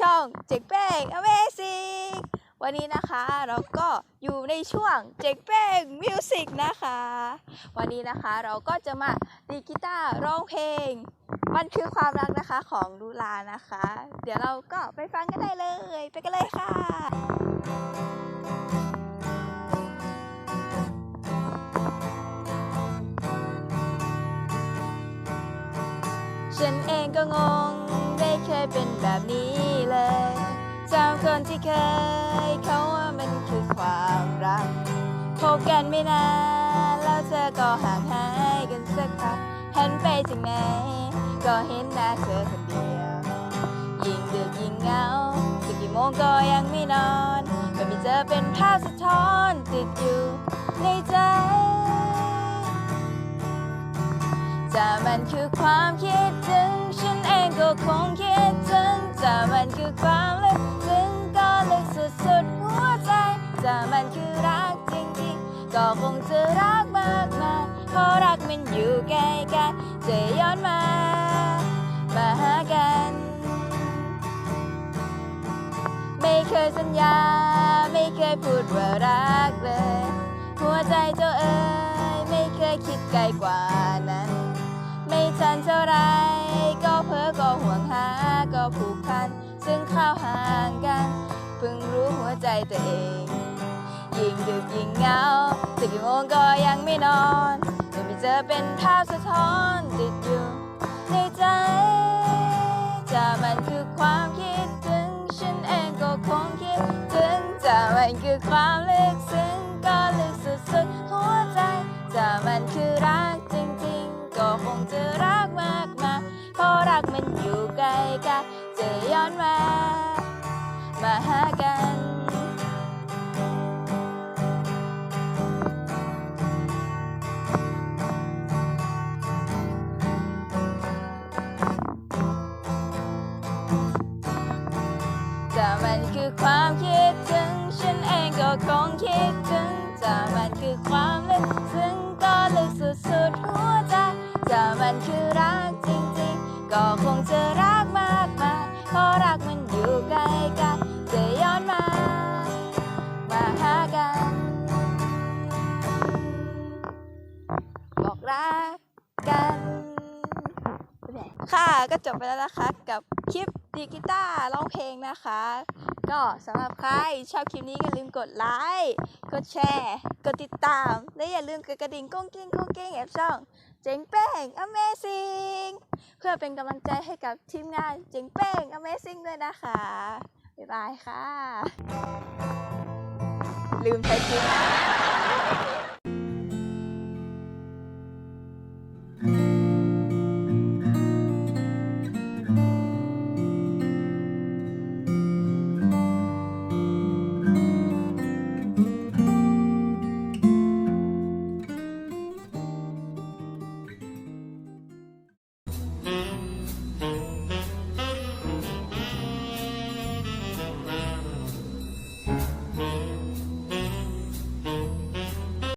ช่องเจ๊กแป้ง Amazing วันนี้นะคะเราก็อยู่ในช่วงเจ๊กแป้งมิวสิกนะคะ วันนี้นะคะเราก็จะมาดีกีตาร์ร้องเพลง มันคือความรักนะคะของลูลานะคะ เดี๋ยวเราก็ไปฟังกันได้เลย ไปกันเลยค่ะฉันเองก็งง ยเป็นแบบนี้เลยจำคนที่เคยเขาว่ามันคือความรักพบกันไม่นานแล้วเธอก็ห่างหายกันสักพักหันไปจากไหนก็เห็นหน้าเธอคนเดียว ยิ่งดึกยิ่งเหงาจะกี่โมงก็ยังไม่นอนก็มีเจอเป็นภาพสะท้อนติดอยู่ในใจจะมันคือความคิดถึงฉันเองก็คงคิด มันคือความลึกซึ้งก็ลึกสุดๆหัวใจ จะมันคือรักจริงๆ ก็คงจะรักมากมายเพราะรักมันอยู่ใกล้กันจะย้อนมา มาหากัน ไม่เคยสัญญา ไม่เคยพูดว่ารักเลย หัวใจเจ้าเอ๋ยไม่เคยคิดไกลกว่านั้น ไม่ทันเท่าไรก็เพ้อก็ห่วงหาาวห่างกัน เพิ่งรู้หัวใจตัวเอง ยิ่งดึกยิ่งเหงาจะกี่โมงก็ยังไม่นอนจะไม่เจอเป็นภาพสะท้อนติดอยู่ในใจจะมันคือความคิดถึง ฉันเองก็คงคิดถึงจะมันคือความลึกซึ้งก็ลึกสุดๆหัวใจจะมันคือรักจริงๆ ก็คงจะรักมากมาเพราะรักมันอยู่ใกล้กันจะย้อนมา มาหากันจะมันคือความคิดถึง ฉันเองก็คงคิดถึงจะมันคือความลึกซึ้งก็ลึกสุดๆหัวใจจะมันคือรักจริงๆ ก็คงจะ ค่ะก็จบไปแล้วนะคะกับคลิปดีกีตาร์ร้องเพลงนะคะ ก็สำหรับใครชอบคลิปนี้ก็อย่าลืมกดไลค์กดแชร์ กดติดตาม และอย่าลืมกดกระดิ่งก้งกิ้งก้งกิ้งแอบช่อง เจ๋งแป้ง Amazing เพื่อเป็นกำลังใจให้กับทีมงานเจ๋งแป้ง Amazing ด้วยนะคะ บ๊ายบายค่ะ ลืมใช้คลิป